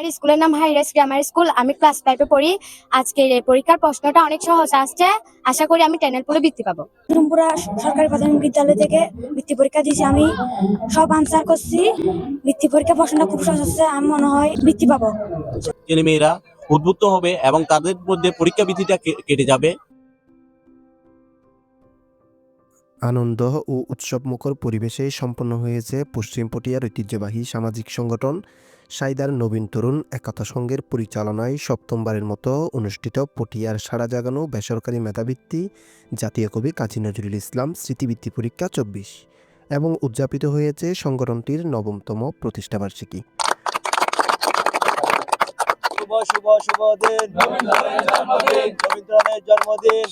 আমার স্কুলের নাম হাইরাইস গ্রামার স্কুল আমি ক্লাস ফাইভে পড়ি। আজকের এই পরীক্ষার প্রশ্নটা অনেক সহজ আসছে। আশা করি আমি টেনের পরে বৃত্তি পাবো। রুমপুরা সরকারি প্রাথমিক বিদ্যালয় থেকে বৃত্তি পরীক্ষা দিয়েছি। আমি সব আনসার করছি। বৃত্তি পরীক্ষা প্রশ্নটা খুব সহজ হচ্ছে। আমি মনে হয় বৃত্তি পাবো। ছেলেমেয়েরা উদ্বুদ্ধ হবে এবং তাদের মধ্যে পরীক্ষা বিধিটা কে- কেটে যাবে। আনন্দ ও উৎসবমুখর পরিবেশে সম্পন্ন হয়েছে পশ্চিম পটিয়ার ঐতিহ্যবাহী সামাজিক সংগঠন সাইদার নবীন তরুণ একতা সংঘের পরিচালনায় সপ্তমবারের মতো অনুষ্ঠিত পটিয়ার সারা জাগানো বেসরকারি মেধাবৃত্তি জাতীয় কবি কাজী নজরুল ইসলাম স্মৃতিবৃত্তি পরীক্ষা চব্বিশ এবং উদযাপিত হয়েছে সংগঠনটির নবমতম প্রতিষ্ঠাবার্ষিকী। শুভ শুভ শুভ দিন। রবীন্দ্রনাথের জন্মদিন।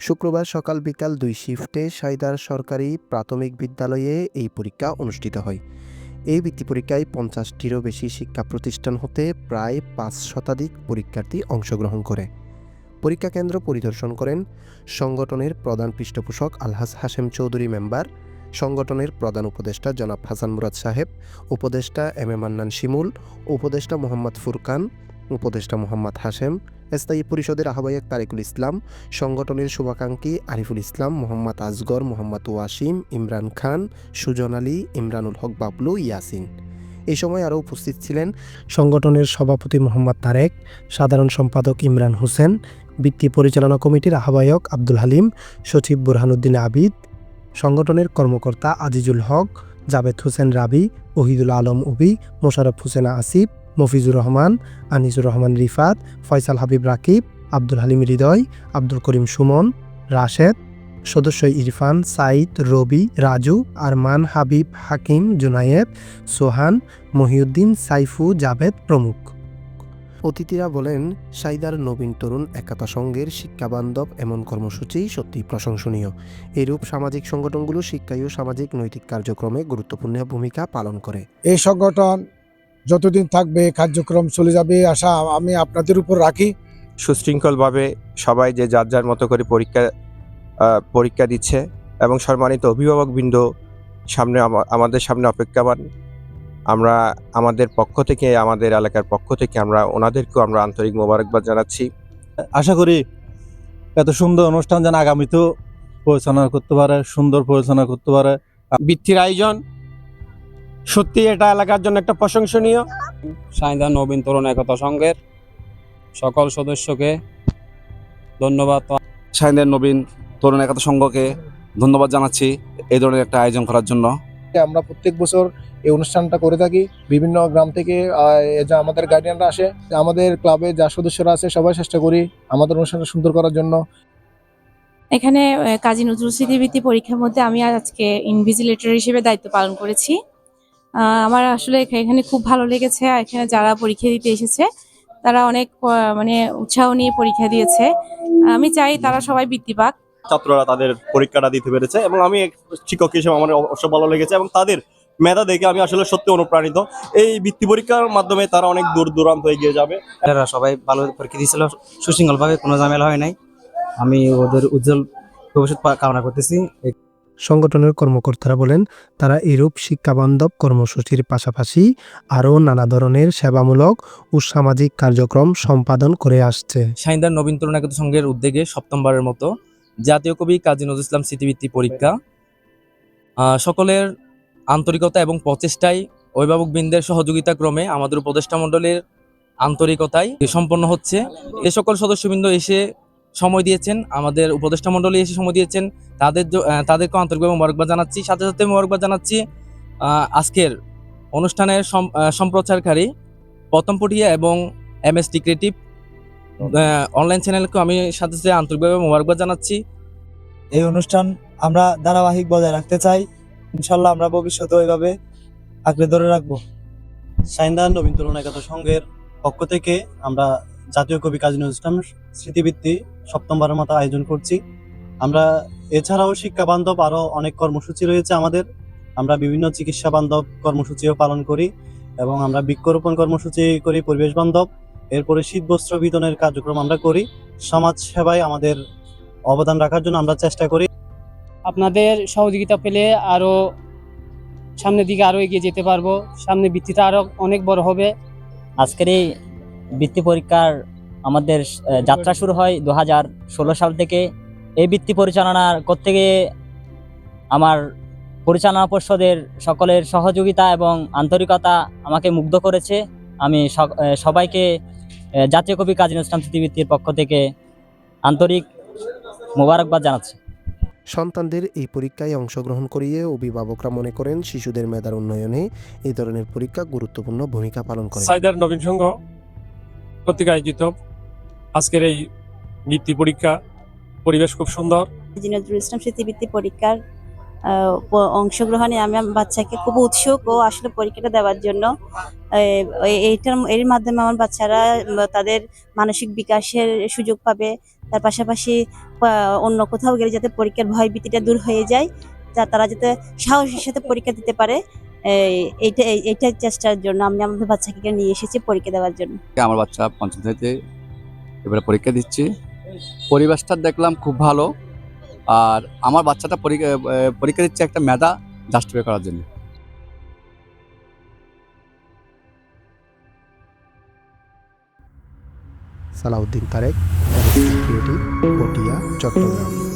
শুক্রবার সকাল বিকাল দুই শিফটে সাইদার সরকারি প্রাথমিক বিদ্যালয়ে এই পরীক্ষা অনুষ্ঠিত হয়। এই বৃত্তি পরীক্ষায় পঞ্চাশটিরও বেশি শিক্ষা প্রতিষ্ঠান হতে প্রায় পাঁচ শতাধিক পরীক্ষার্থী অংশগ্রহণ করে। পরীক্ষা কেন্দ্র পরিদর্শন করেন সংগঠনের প্রধান পৃষ্ঠপোষক আলহাজ হাশেম চৌধুরী মেম্বার, সংগঠনের প্রধান উপদেষ্টা জনাব হাসান মুরাদ সাহেব, উপদেষ্টা এম এ মান্নান শিমুল, উপদেষ্টা মোহাম্মদ ফুরকান উপদেষ্টা মোহাম্মদ হাশেম, স্থায়ী পরিষদের আহ্বায়ক তারেকুল ইসলাম, সংগঠনের শুভাকাঙ্ক্ষী আরিফুল ইসলাম, মোহাম্মদ আজগর মোহাম্মদ ওয়াসিম, ইমরান খান, সুজন আলী, ইমরানুল হক, বাবলু, ইয়াসিন। এই সময় আরও উপস্থিত ছিলেন সংগঠনের সভাপতি মোহাম্মদ তারেক, সাধারণ সম্পাদক ইমরান হোসেন, বৃত্তি পরিচালনা কমিটির আহ্বায়ক আব্দুল হালিম, সচিব বুরহানুদ্দিন আবিদ, সংগঠনের কর্মকর্তা আজিজুল হক জাভেদ হোসেন রাবি, ওহিদুল আলম উবি, মোশারফ হোসেন আসিফ, মফিজুর রহমান, আনিসুর রহমান রিফাত, ফয়সাল হাবিব রাকিব, আব্দুল হালিম হৃদয়, আব্দুল করিম সুমন, রাশেদ, সদস্য ইরফান, সাইদ, রবি, রাজু, আরমান, হাবিব, হাকিম, জুনায়েদ, সোহান, মহিউদ্দিন, সাইফু, জাভেদ প্রমুখ। অতিথিরা বলেন সাইদার নবীন তরুণ একতা সংঘের শিক্ষাবান্ধব এমন কর্মসূচি সত্যি প্রশংসনীয়। এরূপ সামাজিক সংগঠনগুলো শিক্ষায় ও সামাজিক নৈতিক কার্যক্রমে গুরুত্বপূর্ণ ভূমিকা পালন করে। এই সংগঠন যতদিন থাকবে কার্যক্রম চলে যাবে আশা আমি আপনাদের উপর রাখি। সুশৃঙ্খলভাবে সবাই যে যার যার মতো করে পরীক্ষা পরীক্ষা দিচ্ছে এবং সম্মানিত অভিভাবকবৃন্দ সামনে আমাদের সামনে অপেক্ষামান আমরা আমাদের পক্ষ থেকে আমাদের এলাকার পক্ষ থেকে আমরা ওনাদেরকেও আমরা আন্তরিক মোবারকবাদ জানাচ্ছি। আশা করি এত সুন্দর অনুষ্ঠান যেন আগামীতেও পরিচালনা করতে পারে সুন্দর পরিচালনা করতে পারে। বৃত্তির আয়োজন সত্যি এটা এলাকার জন্য একটা প্রশংসনীয়। সাইদা নবীন তরুণ একতা সংঘের সকল সদস্যকে ধন্যবাদ। সাইনের নবীন তরুণ একতা সংঘকে ধন্যবাদ জানাচ্ছি এই ধরনের একটা আয়োজন করার জন্য। আমরা প্রত্যেক বছর এই অনুষ্ঠানটা করে থাকি। বিভিন্ন গ্রাম থেকে যা আমাদের গার্ডিয়ানরা আসে, আমাদের ক্লাবে যা সদস্যরা আছে সবাই চেষ্টা করি আমাদের অনুষ্ঠানটা সুন্দর করার জন্য। এখানে কাজী নজরুল স্মৃতিবৃত্তি পরীক্ষার মধ্যে আমি আজকে ইনভিজিলেটর হিসেবে দায়িত্ব পালন করেছি। আমার আসলে এখানে খুব ভালো লেগেছে। এখানে যারা পরীক্ষা দিতে এসেছে, তারা অনেক মানে উৎসাহ নিয়ে পরীক্ষা দিয়েছে। আমি চাই তারা সবাই বৃত্তি পাক। ছাত্ররা তাদের পরীক্ষাটা দিতে পেরেছে এবং আমি এক শিক্ষক হিসেবে আমার অবশ্য ভালো লেগেছে এবং তাদের মেধা দেখে আমি আসলে সত্যি অনুপ্রাণিত। এই বৃত্তি পরীক্ষার মাধ্যমে তারা অনেক দূর দূরান্ত এগিয়ে যাবে। এরা সবাই ভালো পরীক্ষা দিয়েছিল সুশৃঙ্খলভাবে কোনো ঝামেলা হয় নাই। আমি ওদের উজ্জ্বল ভবিষ্যৎ কামনা করতেছি। সংগঠনের কর্মকর্তারা বলেন তারা এরূপ শিক্ষাবান্ধব কর্মসূচির পাশাপাশি আরও নানা ধরনের সেবামূলক ও সামাজিক কার্যক্রম সম্পাদন করে আসছে। সাইদার নবীন তরুণ সংঘের উদ্যোগে সপ্তমবারের মতো জাতীয় কবি কাজী নজরুল ইসলাম স্মৃতিবৃত্তি পরীক্ষা। সকলের আন্তরিকতা এবং প্রচেষ্টায় অভিভাবকবৃন্দের সহযোগিতা ক্রমে আমাদের উপদেষ্টা মণ্ডলের আন্তরিকতায় সম্পন্ন হচ্ছে। এ সকল সদস্যবৃন্দ এসে সময় দিয়েছেন, আমাদের উপদেষ্টা মণ্ডলী এসে সময় দিয়েছেন, তাদের তাদেরকে আন্তরিকভাবে মোবারকবাদ জানাচ্ছি, সাথে সাথে মোবারকবাদ জানাচ্ছি আজকের অনুষ্ঠানের সম্প্রচারকারী প্রথম পটিয়া এবং এম এস ক্রিয়েটিভ অনলাইন চ্যানেলকে আমি সাথে সাথে আন্তরিকভাবে মোবারকবাদ জানাচ্ছি। এই অনুষ্ঠান আমরা ধারাবাহিক বজায় রাখতে চাই। ইনশাল্লাহ আমরা ভবিষ্যতে ওইভাবে আঁকড়ে ধরে রাখব। সাইন্দা নবীন তরুণ একতা সংঘের পক্ষ থেকে আমরা জাতীয় কবি কাজী নজরুল ইসলাম স্মৃতিবৃত্তি সপ্তমবারের মতো আয়োজন করছি। আমরা এছাড়াও শিক্ষা বান্ধব আরও অনেক কর্মসূচি রয়েছে আমাদের। আমরা বিভিন্ন চিকিৎসা বান্ধব কর্মসূচিও পালন করি এবং আমরা বৃক্ষরোপণ কর্মসূচি করি পরিবেশ বান্ধব। এরপরে শীত বস্ত্র বিতরণের কার্যক্রম আমরা করি। সমাজ সেবায় আমাদের অবদান রাখার জন্য আমরা চেষ্টা করি। আপনাদের সহযোগিতা পেলে আরও সামনের দিকে আরও এগিয়ে যেতে পারব। সামনে বৃত্তিটা আরও অনেক বড় হবে। আজকের এই বৃত্তি পরীক্ষার আমাদের যাত্রা শুরু হয় দু হাজার ষোলো সাল থেকে। এই বৃত্তি পরিচালনা করতে গিয়ে আমার পরিচালনা পর্ষদের সকলের সহযোগিতা এবং আন্তরিকতা আমাকে মুগ্ধ করেছে। আমি সবাইকে জাতীয় কবি কাজী নজরুল ইসলাম স্মৃতিবৃত্তির পক্ষ থেকে আন্তরিক মোবারকবাদ জানাচ্ছি। সন্তানদের এই পরীক্ষায় অংশগ্রহণ করিয়ে অভিভাবকরা মনে করেন শিশুদের মেধার উন্নয়নে এই ধরনের পরীক্ষা গুরুত্বপূর্ণ ভূমিকা পালন করে। সাইদার নবীন সংঘ কর্তৃক আয়োজিত আজকের এই বৃত্তি পরীক্ষা পরিবেশ খুব সুন্দর। কাজী নজরুল ইসলাম স্মৃতিবৃত্তি পরীক্ষার অংশগ্রহণে আমি আমার বাচ্চাকে খুব উৎসুক ও আসলে পরীক্ষাটা দেওয়ার জন্য। এইটার এর মাধ্যমে আমার বাচ্চারা তাদের মানসিক বিকাশের সুযোগ পাবে। তার পাশাপাশি অন্য কোথাও গেলে যাতে পরীক্ষার ভয় ভীতিটা দূর হয়ে যায়, যা তারা যাতে সাহসের সাথে পরীক্ষা দিতে পারে। এই- এইটা এইটার চেষ্টার জন্য আমি আমাদের বাচ্চাকে নিয়ে এসেছি পরীক্ষা দেওয়ার জন্য। আমার বাচ্চা পঞ্চম এবারে পরীক্ষা দিচ্ছি। পরিবেশটা দেখলাম খুব ভালো। আর আমার বাচ্চাটা পরীক্ষা দিচ্ছে একটা মেধা জাস্টিফাই করার জন্য। সালাউদ্দিন তারেক পটিয়া চট্টগ্রাম।